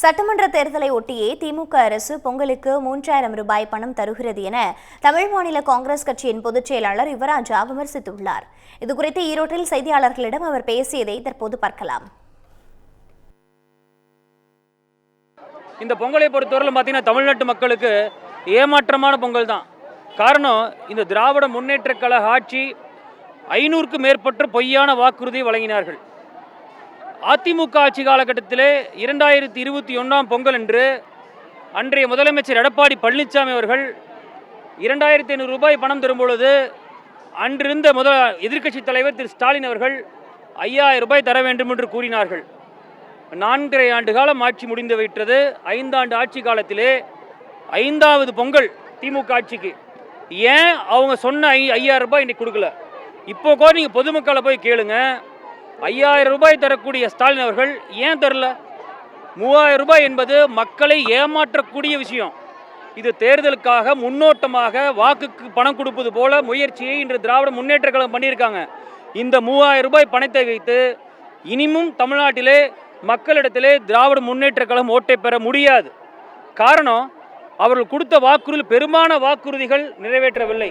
சட்டமன்ற தேர்தலை ஒட்டியே திமுக அரசு பொங்கலுக்கு மூன்றாயிரம் ரூபாய் பணம் தருகிறது என தமிழ் மாநில காங்கிரஸ் கட்சியின் பொதுச் செயலாளர் யுவராஜா விமர்சித்துள்ளார். இதுகுறித்து ஈரோட்டில் செய்தியாளர்களிடம் அவர் பேசியதை தற்போது பார்க்கலாம். இந்த பொங்கலை பொறுத்தவரையில் பார்த்தீங்கன்னா தமிழ்நாட்டு மக்களுக்கு ஏமாற்றமான பொங்கல் தான். காரணம் இந்த திராவிட முன்னேற்ற கழக ஆட்சி ஐநூறுக்கும் மேற்பட்ட பொய்யான வாக்குறுதியை வழங்கினார்கள். அதிமுக ஆட்சி காலகட்டத்திலே இரண்டாயிரத்தி இருபத்தி ஒன்றாம் பொங்கல் அன்று அன்றைய முதலமைச்சர் எடப்பாடி பழனிசாமி அவர்கள் இரண்டாயிரத்தி ஐநூறு ரூபாய் பணம் தரும்பொழுது அன்றிருந்த முதல் எதிர்க்கட்சி தலைவர் திரு ஸ்டாலின் அவர்கள் ஐயாயிரம் ரூபாய் தர வேண்டும் என்று கூறினார்கள். நான்கரை ஆண்டு காலம் ஆட்சி முடிந்து விட்டது ஐந்தாண்டு ஆட்சி காலத்திலே ஐந்தாவது பொங்கல் திமுக ஆட்சிக்கு. ஏன்? அவங்க சொன்ன ஐ ஐயாயிரம் ரூபாய் இன்னைக்கு கொடுக்கல. இப்போ கூட நீங்கள் பொதுமக்களை போய் கேளுங்கள் ஐயாயிரம் ரூபாய் தரக்கூடிய ஸ்டாலின் அவர்கள் ஏன் தரல? மூவாயிரம் ரூபாய் என்பது மக்களை ஏமாற்றக்கூடிய விஷயம். இது தேர்தலுக்காக முன்னோட்டமாக வாக்குக்கு பணம் கொடுப்பது போல முயற்சியை இன்று திராவிட முன்னேற்ற கழகம் பண்ணியிருக்காங்க. இந்த மூவாயிரம் ரூபாய் பணத்தை வைத்து இனிமும் தமிழ்நாட்டிலே மக்களிடத்திலே திராவிட முன்னேற்ற கழகம் ஓட்டை பெற முடியாது. காரணம் அவர்கள் கொடுத்த வாக்குறுதி பெரும்பான வாக்குறுதிகள் நிறைவேற்றவில்லை.